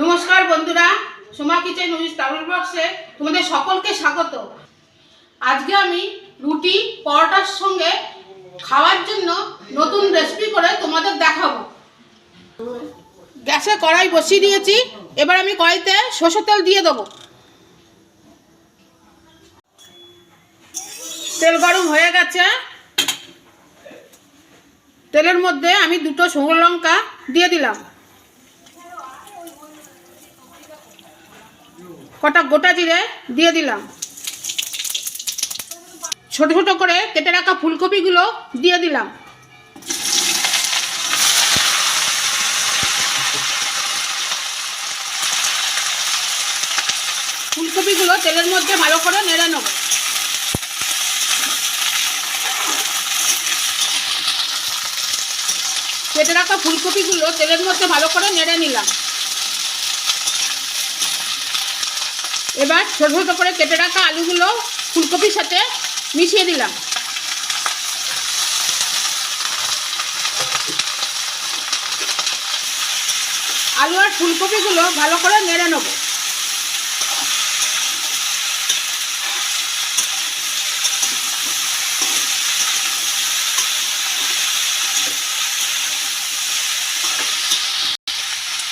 নমস্কার বন্ধুরা, Soma kitchen with travel বক্সে তোমাদের সকলকে স্বাগত। আজকে আমি রুটি, পরোটার সঙ্গে খাওয়ার জন্য নতুন রেসিপি করে তোমাদের দেখাবো। গ্যাসে কড়াই বসিয়ে দিয়েছি, এবার আমি কড়াইতে সর্ষের তেল দিয়ে দেবো। তেল গরম হয়ে গেছে। তেলের মধ্যে আমি দুটো শুকনো লঙ্কা দিয়ে দিলাম। কটা গোটা জিরে দিয়ে দিলাম। ছোট ছোট করে কেটে রাখা ফুলকপিগুলো দিয়ে দিলাম। ফুলকপিগুলো তেলের মধ্যে ভালো করে নেড়ে নেব। কেটে রাখা ফুলকপিগুলো তেলের মধ্যে ভালো করে নেড়ে নিলাম। এবার ছোট ছোট করে কেটে রাখা আলুগুলো ফুলকপির সাথে মিশিয়ে দিলাম। আলু আর ফুলকপিগুলো ভালো করে নেড়ে নেব।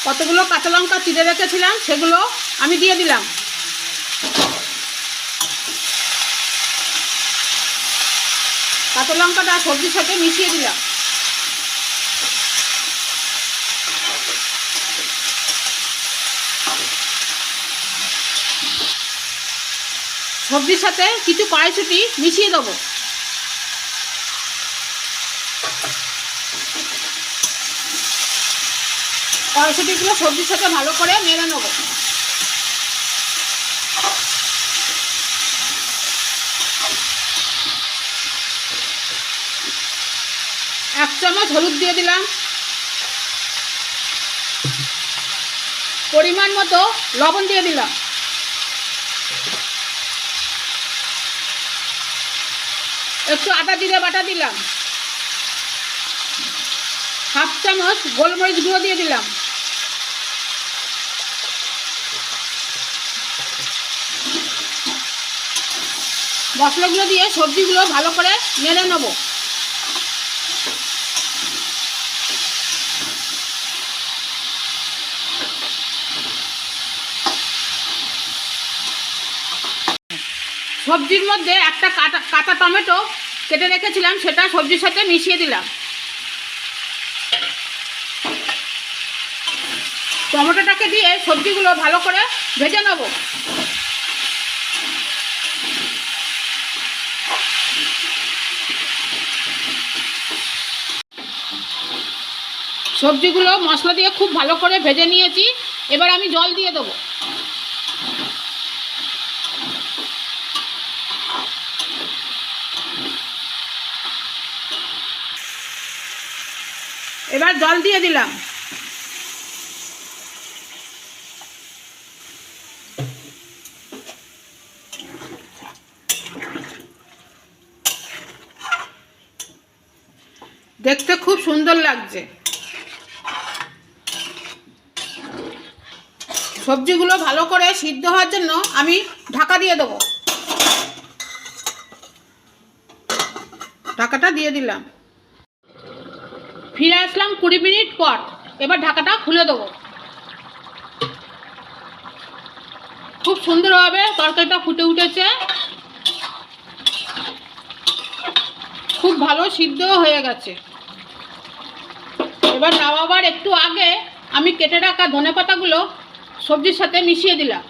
কতগুলো কাঁচা লঙ্কা চিড়ে রেখেছিলাম, সেগুলো আমি দিয়ে দিলাম। কাঁচা লঙ্কাটা সবজির সাথে মিশিয়ে দিলাম। সবজির সাথে কিছু কড়াইশুটি মিশিয়ে দেবো। কড়াইশুটিগুলো সবজির সাথে ভালো করে নেড়ে নেব। চামচ হলুদ দিয়ে দিলাম। পরিমাণ মতো লবণ দিয়ে দিলাম। একটু আদা, জিরে বাটা দিলাম। হাফ চামচ গোলমরিচ গুঁড়ো দিয়ে দিলাম। মশলাগুলো দিয়ে সবজিগুলো ভালো করে নেড়ে নেব। সবজির মধ্যে একটা কাটা কাঁচা টমেটো কেটে রেখেছিলাম, সেটা সবজির সাথে মিশিয়ে দিলাম। টমেটোটাকে দিয়ে সবজিগুলো ভালো করে ভেজে নেব। সবজিগুলো মশলা দিয়ে খুব ভালো করে ভেজে নিয়েছি। এবার আমি জল দিয়ে দেবো। এবার জল দিয়ে দিলাম। দেখতে খুব সুন্দর লাগছে। সবজিগুলো ভালো করে সিদ্ধ হওয়ার জন্য আমি ঢাকা দিয়ে দেবো। ঢাকাটা দিয়ে দিলাম। ফিরে আসলাম কুড়ি মিনিট পর। এবার ঢাকাটা খুলে দেবো। খুব সুন্দরভাবে তরকারিটা ফুটে উঠেছে। খুব ভালো সিদ্ধ হয়ে গেছে। এবার নামাবার একটু আগে আমি কেটে রাখা ধনে পাতাগুলো সবজির সাথে মিশিয়ে দিলাম।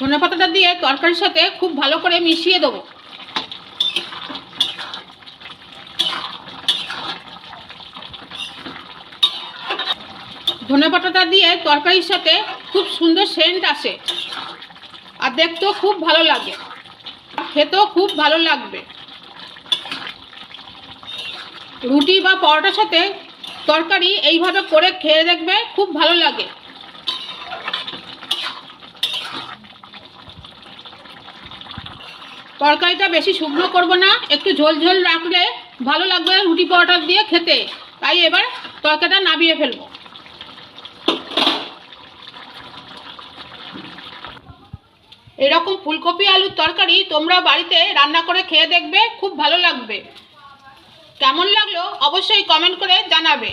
ধনে পাতাটা দিয়ে তরকারির সাথে খুব ভালো করে মিশিয়ে দেবো। ধনে পাতাটা দিয়ে তরকারির সাথে খুব সুন্দর সেন্ট আসে। আর দেখতেও খুব ভালো লাগে। খেতেও খুব ভালো লাগবে। রুটি বা পরোটার সাথে তরকারি এইভাবে করে খেয়ে দেখবে খুব ভালো লাগে। তরকারিটা বেশি শুকনো করব না, একটু ঝোল ঝোল রাখলে ভালো লাগবে রুটি পরোটা দিয়ে খেতে। তাই এবার তরকারিটা নামিয়ে ফেলব। এরকম ফুলকপি, আলুর তরকারি তোমরা বাড়িতে রান্না করে খেয়ে দেখবে, খুব ভালো লাগবে। কেমন লাগল অবশ্যই কমেন্ট করে জানাবে।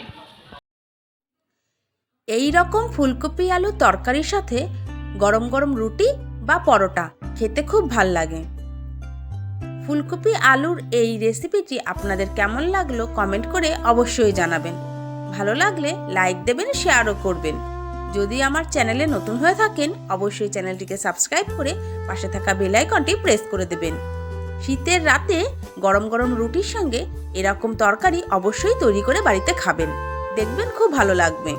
এই রকম ফুলকপি, আলু তরকারির সাথে গরম গরম রুটি বা পরোটা খেতে খুব ভালো লাগে। ফুলকপি, আলুর এই রেসিপিটি আপনাদের কেমন লাগল কমেন্ট করে অবশ্যই জানাবেন। ভালো লাগলে লাইক দেবেন শেয়ারও করবেন। যদি আমার চ্যানেলে নতুন হয়ে থাকেন, অবশ্যই চ্যানেলটিকে সাবস্ক্রাইব করে পাশে থাকা বেল আইকনটি প্রেস করে দেবেন। শীতের রাতে গরম গরম রুটির সঙ্গে এরকম তরকারি অবশ্যই তৈরি করে বাড়িতে খাবেন। দেখবেন খুব ভালো লাগবে।